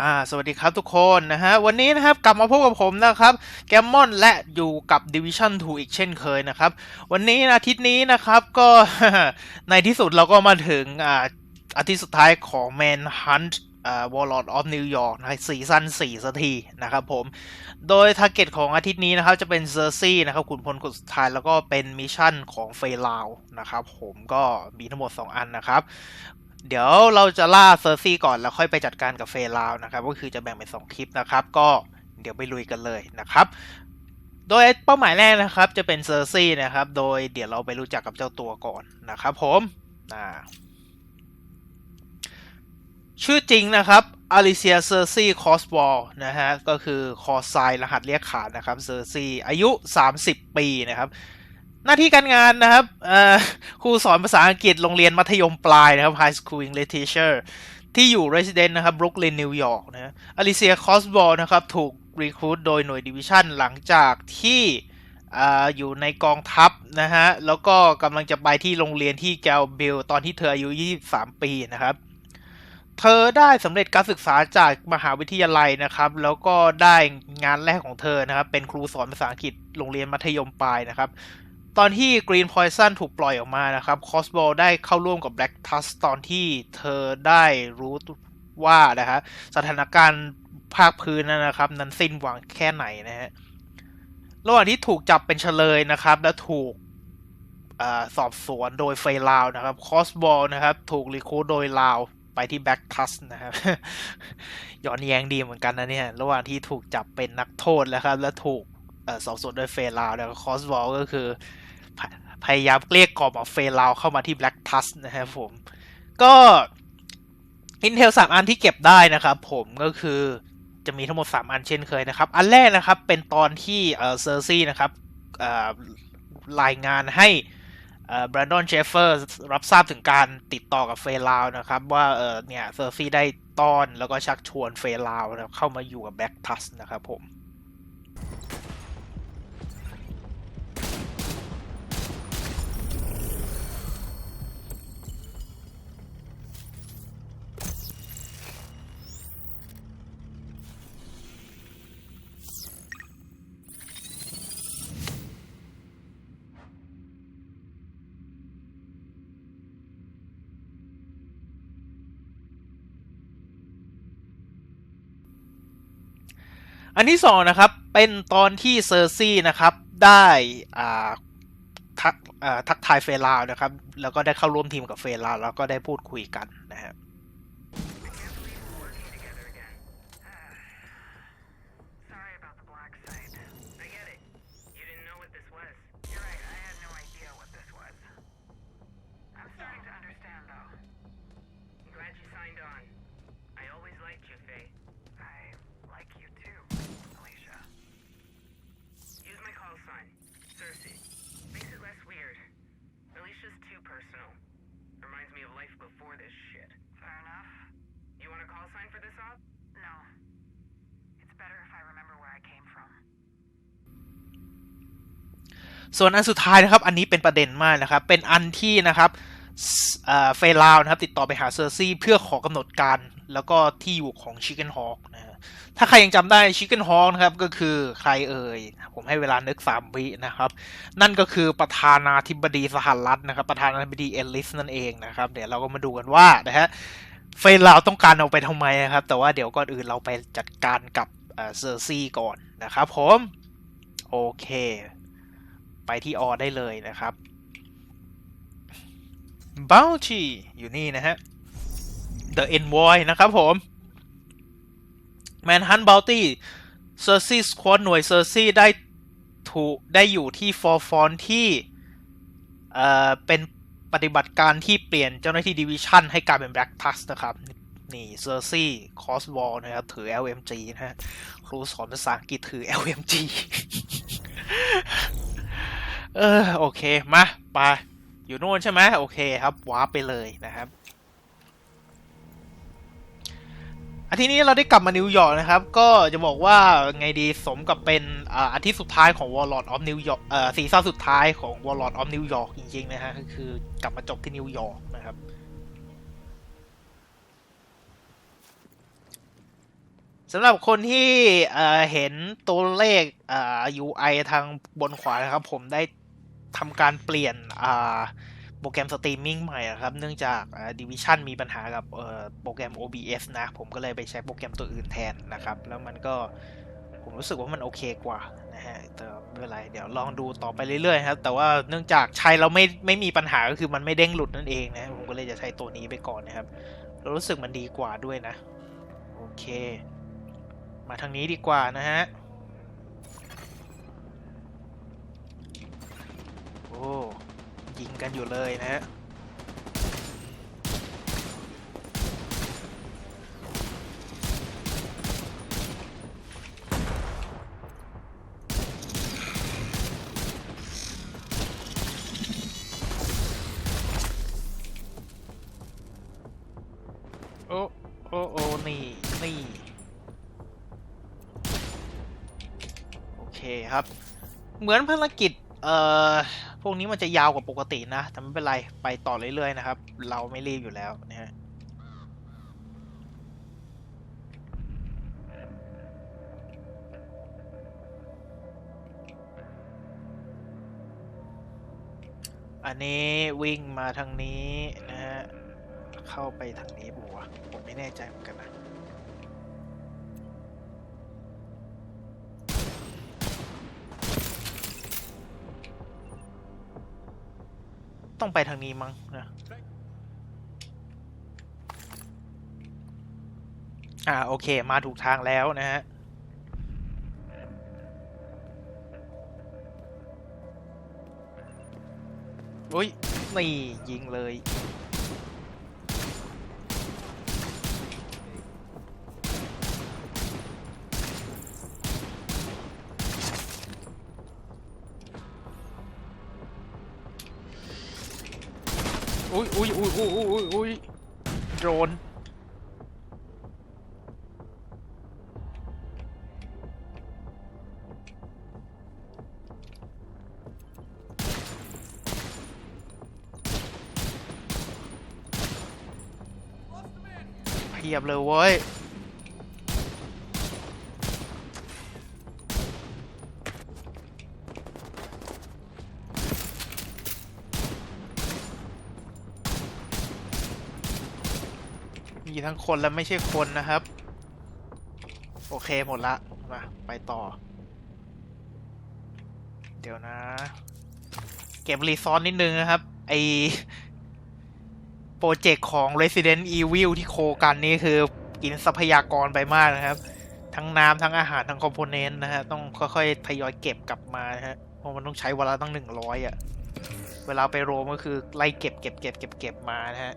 อ่าสวัสดีครับทุกคนนะฮะ วันนี้นะครับกลับมาพบกับผมนะครับแกมมอนและอยู่กับ Division 2 อีกเช่นเคยนะครับ วันนี้อาทิตย์นี้นะครับก็ในที่สุดเราก็มาถึงอ่าอาทิตย์สุดท้ายของ Manhunt อ่า Warlord of New York นะซีซั่น4สักทีนะครับผม โดยทาร์เก็ตของอาทิตย์นี้นะครับจะเป็นเซอร์ซี่นะครับขุนพลคนสุดท้ายแล้วก็เป็นมิชชั่นของเฟลาวนะครับผมก็มีทั้งหมด 2 อันนะครับ เดี๋ยวเราจะล่าเซอร์ซี่ก่อนแล้วค่อยไปจัดการกับเฟลาวนะครับ ก็คือจะแบ่งเป็น2คลิปนะครับ ก็เดี๋ยวไปลุยกันเลยนะครับ โดยเป้าหมายแรกนะครับ จะเป็นเซอร์ซี่นะครับ โดยเดี๋ยวเราไปรู้จักกับเจ้าตัวก่อนนะครับผมชื่อจริงนะครับอลิเซียเซอร์ซี่คอสบอลนะฮะ ก็คือคอไซรหัสเรียกขานนะครับเซอร์ซี่อายุ 30 ปีนะครับ หน้าที่การงานนะครับครูสอนภาษาอังกฤษโรงเรียนมัธยมปลายนะครับ High School English Teacher ที่อยู่ Resident นะครับบรุกลินนิวยอร์กนะอลิเซียคอสบอลนะครับถูกรีคูดโดยหน่วยดิวิชั่นหลังจากที่อยู่ในกองทัพนะฮะ แล้วก็กำลังจะไปที่โรงเรียนที่แกลบิลตอนที่เธออายุ 23 ปีนะครับ เธอได้สำเร็จการศึกษาจากมหาวิทยาลัยนะครับ แล้วก็ได้งานแรกของเธอนะครับ เป็นครูสอนภาษาอังกฤษโรงเรียนมัธยมปลายนะครับ ตอนที่ Green Poison ถูกปล่อยออกมานะครับ c o s b o ได้เข้าร่วมกับ Black Tusk ตอนที่เธอได้รู้ว่านะฮะสถานการณ์ภาคพื้นนะครับ นั้นสิ้นหวังแค่ไหนนะฮะระหว่างที่ถูกจับเป็นเฉลยนะครับ และถูกอสอบสวนโดยเฟลาวนะครับ c o s b o นะครับ ถูกรีคูดโดยลาวไปที่ Black Tusk นะครับย้อนแย้งดีเหมือนกันนะเนี่ย ระหว่างที่ถูกจับเป็นนักโทษแล้วครับ และถูกสอบสวนโดยเฟลาวแล้วคอสบอลก็คือ พยายามเกลี้ยกล่อมเอาเฟลาวเข้ามาที่ Black Tusk นะครับผม ก็ Intel 3อันที่เก็บได้นะครับผมก็คือจะมีทั้งหมด 3 อันเช่นเคยนะครับ อันแรกนะครับเป็นตอนที่เซอร์ซี่นะครับรายงานให้แบรนดอนเชฟเฟอร์รับทราบถึงการติดต่อกับเฟลาวนะครับ ว่าเออเนี่ยเซอร์ซี่ได้ต้อนแล้วก็ชักชวนเฟลาวเข้ามาอยู่กับแบ็กทัสนะครับผม อันที่สองนะครับเป็นตอนที่เซอร์ซี่นะครับได้อ่าทักทักทายเฟลาวนะครับ แล้วก็ได้เข้าร่วมทีมกับเฟลาวแล้วก็ได้พูดคุยกัน ส่วนอันสุดท้ายนะครับ อันนี้เป็นประเด็นมากนะครับ เป็นอันที่นะครับเฟลาวนะครับติดต่อไปหาเซอร์ซี่เพื่อขอกำหนดการแล้วก็ที่อยู่ของชิคเก้นฮอ k นะถ้าใครยังจำได้ชิคเก้นฮอ k นะครับก็คือใครเอ่ย ผมให้เวลานึกสามวินะครับ นั่นก็คือประธานาธิบดีสหรัฐนะครับ ประธานาธิบดีเอลิสนั่นเองนะครับ เดี๋ยวเราก็มาดูกันว่านะฮะเฟลาวต้องการเอาไปทำไมนะครับ แต่ว่าเดี๋ยวก่อนอื่นเราไปจัดการกับเซอร์ซี่ก่อนนะครับผม โอเค ไปที่ออได้เลยนะครับ Bounty อยู่นี่นะฮะ The Envoy นะครับผม Manhunt Bounty Cersei Squad หน่วย Cersei ได้ถูกได้อยู่ที่ For f o n ที่เอ่อเป็นปฏิบัติการที่เปลี่ยนเจ้าหน้าที่ Division ให้กลายเป็น Black Tusk นะครับ นี่ Cersei Crosswall นะครับ ถือ LMG นะฮะ ครูสอนภาษาอังกฤษถือ LMG เออโอเคมาไปอยู่นู่นใช่ไหมโอเคครับว้าร์ปไปเลยนะครับอาทิตย์นี้เราได้กลับมานิวยอร์กนะครับ ก็จะบอกว่าไงดีสมกับเป็นอาอาทิตย์สุดท้ายของ Warlord of New York เอ่อซีซั่นสุดท้ายของ Warlord of New York จริงๆนะฮะก็คือกลับมาจบที่นิวยอร์กนะครับสำหรับคนที่เอ่อเห็นตัวเลขอ่อ UI ทางบนขวานะครับ ผมได้ ทำการเปลี่ยนโปรแกรมสตรีมมิ่งใหม่ครับ เนื่องจากอ่า Division มีปัญหากับโปรแกรม OBS นะ ผมก็เลยไปใช้โปรแกรมตัวอื่นแทนนะครับ แล้วมันก็ผมรู้สึกว่ามันโอเคกว่านะฮะแต่ไม่เป็นไร เดี๋ยวลองดูต่อไปเรื่อยๆครับ แต่ว่าเนื่องจากใช้เราไม่ไม่มีปัญหาก็คือมันไม่เด้งหลุดนั่นเองนะ ผมก็เลยจะใช้ตัวนี้ไปก่อนนะครับเรารู้สึกมันดีกว่าด้วยนะ โอเค มาทางนี้ดีกว่านะฮะ อ้ ยิงกันอยู่เลยนะฮะโอ้โอ้โอ้นี่นี่โอเคครับ เหมือนภารกิจ เอ่อ พวกนี้มันจะยาวกว่าปกตินะ แต่ไม่เป็นไรไปต่อเรื่อยๆนะครับ เราไม่รีบอยู่แล้วนะฮะอันนี้วิ่งมาทางนี้นะฮะ เข้าไปทางนี้บัว ผมไม่แน่ใจเหมือนกันนะ ต้องไปทางนี้มั้งนะอ่าโอเค มาถูกทางแล้วนะฮะอุ้ย นี่ ยิงเลย อุ้ยอุ้ยอุ้ยอุ้ยอุ้ยอุ้ยโดรนเพียบเลยเว้ย ทั้งคนและไม่ใช่คนนะครับ โอเคหมดละ มา ไปต่อ เดี๋ยวนะ เก็บรีซอนนิดนึงนะครับ ไอโปรเจกต์ของ Resident Evil ที่โคกันนี่คือกินทรัพยากรไปมากนะครับ ทั้งน้ำทั้งอาหาร ทั้งคอมโพเนนต์นะฮะ ต้องค่อยๆ ทยอยเก็บกลับมานะฮะ เพราะมันต้องใช้เวลาตั้งหนึ่งร้อยอะเวลาไปโรมก็คือไล่เก็บเก็บเก็บเก็บเก็บมานะฮะ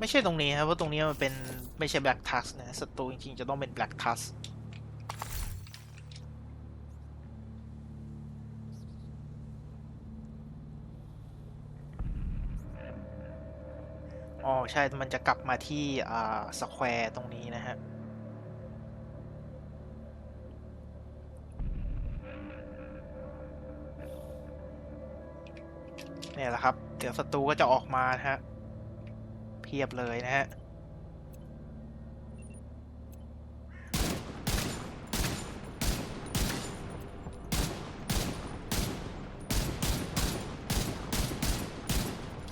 ไม่ใช่ตรงนี้ครับเพราะตรงนี้มันเป็นไม่ใช่ Black Tusk นะศัตรูจริงๆจะต้องเป็น Black Tusk อ๋อใช่ มันจะกลับมาที่อ่าสแควร์ตรงนี้นะฮะเนี่ยแหละครับ เดี๋ยวศัตรูก็จะออกมานะฮะ พียบเลยนะฮะ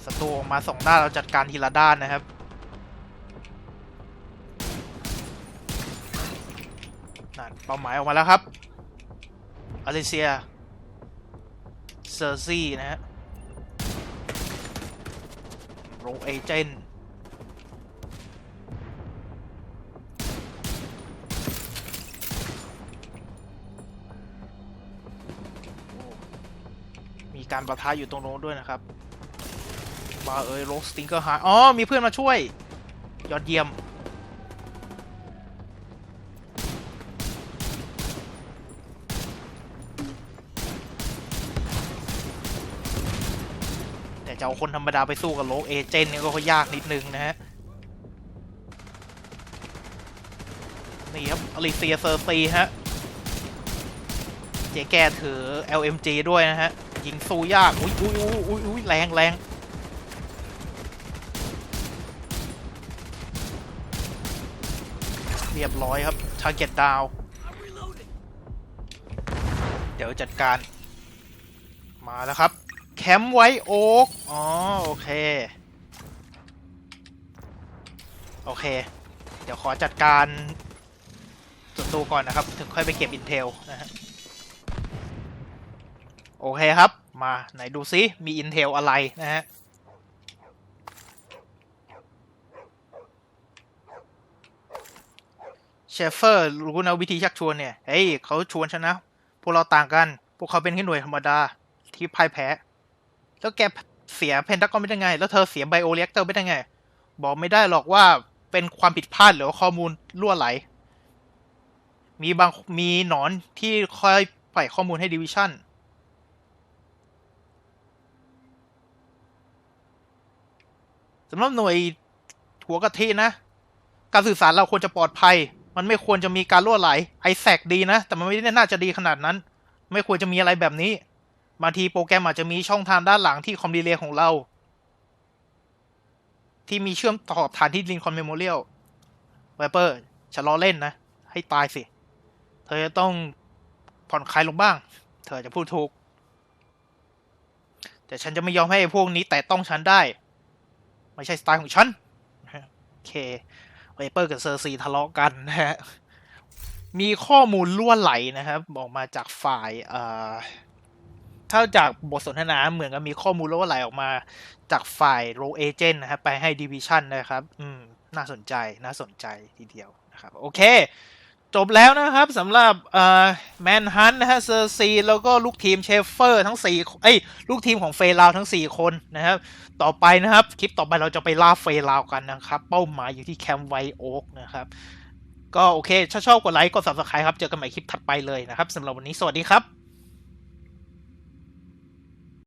ศัตรูออกมาสองด้านเราจัดการทีละด้านนะครับนั่นเป้าหมายออกมาแล้วครับอเลเซียเซอร์ซี่นะฮะโรเอเจนต์ การประทะอยู่ตรงโน้นด้วยนะครับมาเอ้ยโรสติงเกอร์หายอ๋อ มีเพื่อนมาช่วย ยอดเยี่ยม แต่จะเอาคนธรรมดาไปสู้กับโลกเอเจนต์นี่ก็ยากนิดนึงนะฮะ นี่ครับอลิเซียเซอร์ซีฮะ เจ๊แกถือ LMG ด้วยนะฮะ ยิงสู้ยากอุ้ยอุ้ยอุ้ยอุ้ยอุ้ยแรงแรงเรียบร้อยครับทาร์เก็ตดาว เดี๋ยวจัดการ มาแล้วครับ แคมป์ไวโอ๊กอ๋อ โอเค โอเค เดี๋ยวขอจัดการส่วนตัวก่อนนะครับ ถึงค่อยไปเก็บอินเทลนะฮะ โอเคครับ มาไหนดูซิ มีอินเทลอะไรนะฮะ เชฟเฟอร์รู้นะวิธีชักชวนเนี่ย เฮ้ยเขาชวนฉันนะ พวกเราต่างกัน พวกเขาเป็นแค่หน่วยธรรมดาที่พ่ายแพ้ แล้วแกเสียเพนทากอนไม่ได้ไง แล้วเธอเสียไบโอเรียกเตอร์ไม่ได้ไง บอกไม่ได้หรอกว่าเป็นความผิดพลาดหรือข้อมูลรั่วไหล มีบางมีหนอนที่คอยปล่อยข้อมูลให้ดิวิชั่น สำหรับหน่วยหัวกะทินะ การสื่อสารเราควรจะปลอดภัย มันไม่ควรจะมีการรั่วไหลไอแซกดีนะ แต่มันไม่ได้น่าจะดีขนาดนั้น ไม่ควรจะมีอะไรแบบนี้บางทีโปรแกรมอาจจะมีช่องทางด้านหลังที่คอมดีเลย์ของเรา ที่มีเชื่อมต่อฐานที่ลินคอนเมโมเรียลไวเปอร์ฉันล้อเล่นนะ ให้ตายสิ เธอจะต้องผ่อนคลายลงบ้าง เธอจะพูดถูก แต่ฉันจะไม่ยอมให้พวกนี้แตะต้องฉันได้ ไม่ใช่สไตล์ของฉันโอเคไวเปอร์กับเซอร์ซีทะเลาะกันนะฮะมีข้อมูลล่วไหลนะครับออกมาจากฝ่ายเอ่อถ้าจากบทสนทนาเหมือนกับมีข้อมูลล่วไหลออกมาจากฝ่ายโรเอเจนต์นะครับไปให้ดิวิชันนะครับ อืม น่าสนใจน่าสนใจทีเดียวนะครับ โอเค จบแล้วนะครับสำหรับแมนฮันนะฮะเซอร์ซี แล้วก็ลูกทีมเชฟเฟอร์ทั้ง4เอ้ยลูกทีมของเฟลาวทั้ง 4 คนนะครับ ต่อไปนะครับ คลิปต่อไปเราจะไปล่าเฟลาวกันนะครับ เป้าหมายอยู่ที่แคมป์ไวโอ๊กนะครับ ก็โอเค ถ้าชอบกดไลค์กด subscribe ครับ เจอกันใหม่คลิปถัดไปเลยนะครับสำหรับวันนี้สวัสดีครับ